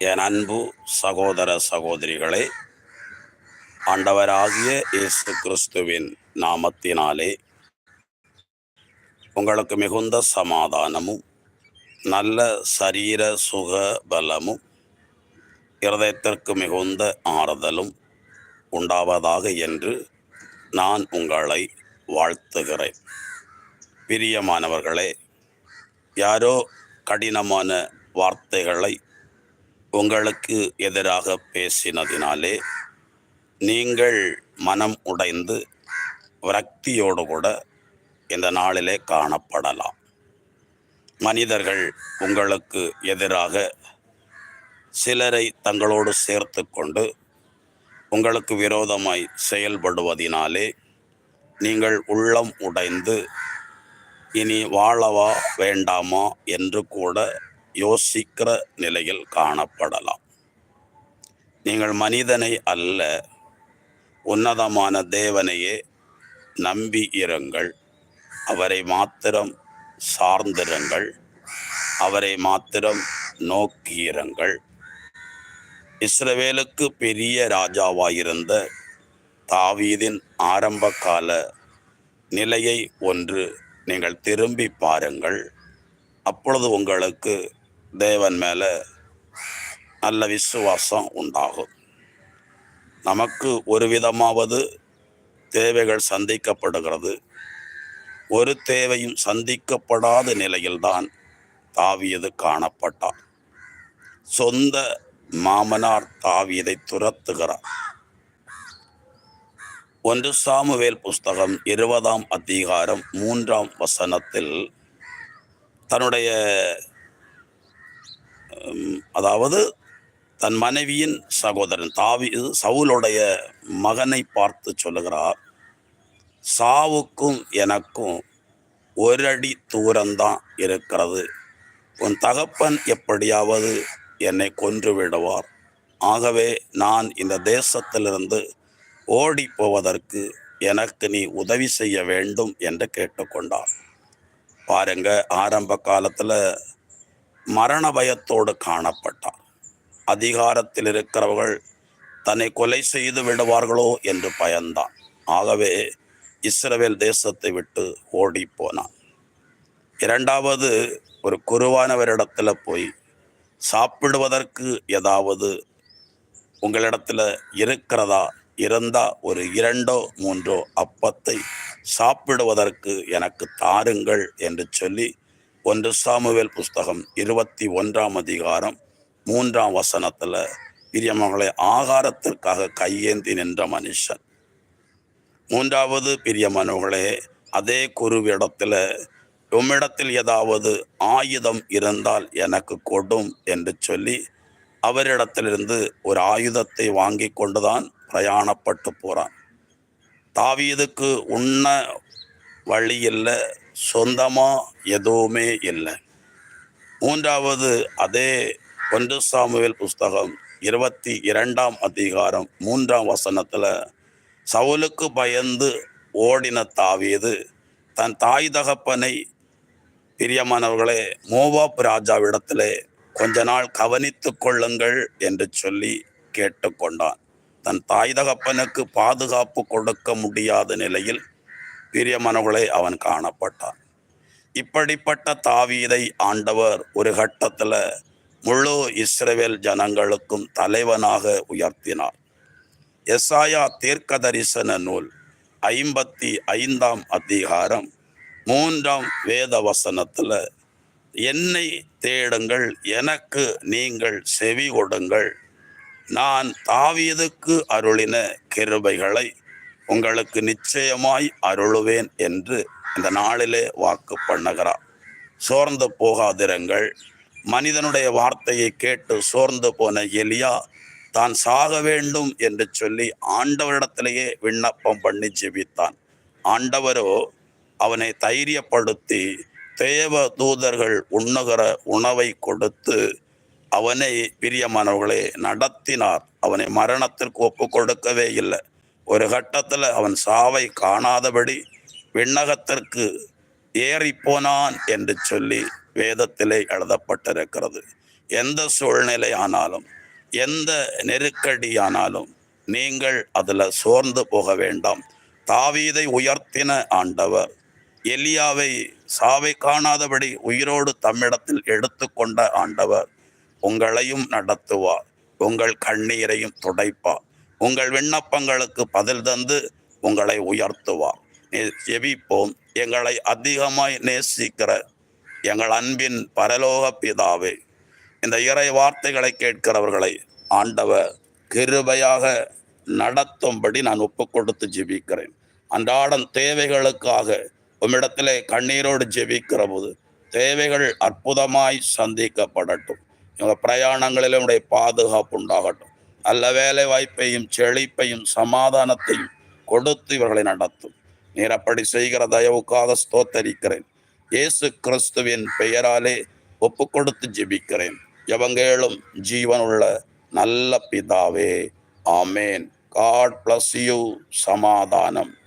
என் அன்பு சகோதர சகோதரிகளே ஆண்டவராகிய இயேசு கிறிஸ்துவின் நாமத்தினாலே உங்களுக்கு மிகுந்த சமாதானமும் நல்ல சரீர சுக பலமும் இருதயத்திற்கு மிகுந்த ஆறுதலும் உண்டாவதாக என்று நான் உங்களை வாழ்த்துகிறேன். பிரியமானவர்களே யாரோ கடினமான வார்த்தைகளை உங்களுக்கு எதிராக பேசினதினாலே நீங்கள் மனம் உடைந்து விரக்தியோடு கூட இந்த நாளிலே காணப்படலாம். மனிதர்கள் உங்களுக்கு எதிராக சிலரை தங்களோடு சேர்த்து கொண்டு உங்களுக்கு விரோதமாய் செயல்படுவதினாலே நீங்கள் உள்ளம் உடைந்து இனி வாழவா வேண்டாமா என்று கூட யோசிக்கிற நிலையில் காணப்படலாம். நீங்கள் மனிதனை அல்ல உன்னதமான தேவனையே நம்பி இருங்கள். அவரை மாத்திரம் சார்ந்திருங்கள். அவரை மாத்திரம் நோக்கியிருங்கள் இஸ்ரவேலுக்கு பெரிய ராஜாவாயிருந்த தாவீதின் ஆரம்ப கால நிலையை ஒன்று நீங்கள் திரும்பி பாருங்கள். அப்பொழுது உங்களுக்கு தேவன் மேலே நல்ல விசுவாசம் உண்டாகும். நமக்கு ஒரு விதமாவது தேவைகள் சந்திக்கப்படுகிறது. ஒரு தேவையும் சந்திக்கப்படாத நிலையில்தான் தாவியது காணப்பட்டார் சொந்த மாமனார் தாவியதை துரத்துகிறார். ஒன்று சாமுவேல் புஸ்தகம் இருபதாம் அதிகாரம் மூன்றாம் வசனத்தில் தன்னுடைய அதாவது தன் மனைவியின் சகோதரன் தாவி சவுலுடைய மகனை பார்த்து சொல்லுகிறார் சாவுக்கும் எனக்கும் ஒரு அடி தூரம்தான் இருக்கிறது. உன் தகப்பன் எப்படியாவது என்னை கொன்று விடுவார். ஆகவே நான் இந்த தேசத்திலிருந்து ஓடி போவதற்கு எனக்கு நீ உதவி செய்ய வேண்டும் என்று கேட்டுக்கொண்டார். பாருங்க ஆரம்ப காலத்தில் மரண பயத்தோடு காணப்பட்டார். அதிகாரத்தில் இருக்கிறவர்கள் தன்னை கொலை செய்து விடுவார்களோ என்று பயந்தான். ஆகவே இஸ்ரவேல் தேசத்தை விட்டு ஓடி போனான் இரண்டாவது ஒரு குருவானவரிடத்தில் போய் சாப்பிடுவதற்கு ஏதாவது உங்களிடத்தில் இருக்கிறதா? இருந்தால் ஒரு இரண்டோ மூன்றோ அப்பத்தை சாப்பிடுவதற்கு எனக்கு தாருங்கள் என்று சொல்லி ஒன்று சாமுவேல் புஸ்தகம் இருபத்தி ஒன்றாம் அதிகாரம் மூன்றாம் வசனத்தில் பிரியமகளை ஆகாரத்திற்காக கையேந்தி நின்ற மனுஷன். மூன்றாவது பிரியமனவர்களே அதே குருவிடத்தில் உம்மிடத்தில் ஏதாவது ஆயுதம் இருந்தால் எனக்கு கொடும் என்று சொல்லி அவரிடத்திலிருந்து ஒரு ஆயுதத்தை வாங்கி கொண்டுதான் பிரயாணப்பட்டு போகிறான் தாவீதுக்கு உண்ண வழி இல்லை சொந்தமாக எதுவுமே இல்லை. மூன்றாவது அதே ஒன்று சாமுவேல் புஸ்தகம் இருபத்தி இரண்டாம் அதிகாரம் மூன்றாம் வசனத்தில் சவுலுக்கு பயந்து ஓடின தாவியது தன் தாய் தகப்பனை பிரியமானவர்களே மோவாப் ராஜாவிடத்திலே கொஞ்ச நாள் கவனித்து கொள்ளுங்கள் என்று சொல்லி கேட்டுக்கொண்டான். தன் தாய் தகப்பனுக்கு பாதுகாப்பு கொடுக்க முடியாத நிலையில் பிரியமானவர்களே அவன் காணப்பட்டான். இப்படிப்பட்ட தாவீதை ஆண்டவர் ஒரு கட்டத்தில் முழு இஸ்ரேவேல் ஜனங்களுக்கும் தலைவனாக உயர்த்தினார். எஸ்ஆயா தீர்க்க தரிசன நூல் ஐம்பத்தி ஐந்தாம் அதிகாரம் மூன்றாம் வேத வசனத்தில் என்னை தேடுங்கள் எனக்கு நீங்கள் செவி கொடுங்கள். நான் தாவீதுக்கு அருளின கிருபைகளை உங்களுக்கு நிச்சயமாய் அருளுவேன் என்று இந்த நாளிலே வாக்கு பண்ணுகிறார் சோர்ந்து போகாதிருங்கள். மனிதனுடைய வார்த்தையை கேட்டு சோர்ந்து போன எலியா தான் சாக வேண்டும் என்று சொல்லி ஆண்டவரிடத்திலேயே விண்ணப்பம் பண்ணி ஜெபித்தான். ஆண்டவரோ அவனை தைரியப்படுத்தி தேவ தூதர்கள் உண்ணுகிற உணவை கொடுத்து அவனை பிரியமானவர்களை நடத்தினார். அவனை மரணத்திற்கு ஒப்பு கொடுக்கவே இல்லை. ஒரு கட்டத்தில் அவன் சாவை காணாதபடி விண்ணகத்திற்கு ஏறி போனான் என்று சொல்லி வேதத்திலே எழுதப்பட்டிருக்கிறது. எந்த சூழ்நிலை ஆனாலும் எந்த நெருக்கடியானாலும் நீங்கள் அதில் சோர்ந்து போக வேண்டாம். தாவீதை உயர்த்தின ஆண்டவர் எலியாவை சாவை காணாதபடி உயிரோடு தம்மிடத்தில் எடுத்துக்கொண்ட ஆண்டவர் உங்களையும் நடத்துவார் உங்கள் கண்ணீரையும் துடைப்பார். உங்கள் விண்ணப்பங்களுக்கு பதில் தந்து உங்களை உயர்த்துவார். நே- ஜெபிப்போம். எங்களை அதிகமாய் நேசிக்கிற எங்கள் அன்பின் பரலோக பிதாவே இந்த இறை வார்த்தைகளை கேட்கிறவர்களை ஆண்டவர் கிருபையாக நடத்தும்படி நான் ஒப்பு கொடுத்து ஜெபிக்கிறேன். அன்றாடம் தேவைகளுக்காக உம்மிடத்திலே கண்ணீரோடு ஜெபிக்கிற போது தேவைகள் அற்புதமாய் சந்திக்கப்படட்டும். எங்கள் பிரயாணங்களிலும் உடைய பாதுகாப்பு உண்டாகட்டும். நல்ல வேலை வாய்ப்பையும் செழிப்பையும் சமாதானத்தையும் கொடுத்து இவர்களை நடத்தும். நீர் அப்படி செய்கிற தயவுக்காக ஸ்தோத்தரிக்கிறேன். இயேசு கிறிஸ்துவின் பெயராலே ஒப்பு கொடுத்து ஜெபிக்கிறேன். எவங்கேளும் ஜீவனுள்ள நல்ல பிதாவே. ஆமேன். God bless you. சமாதானம்.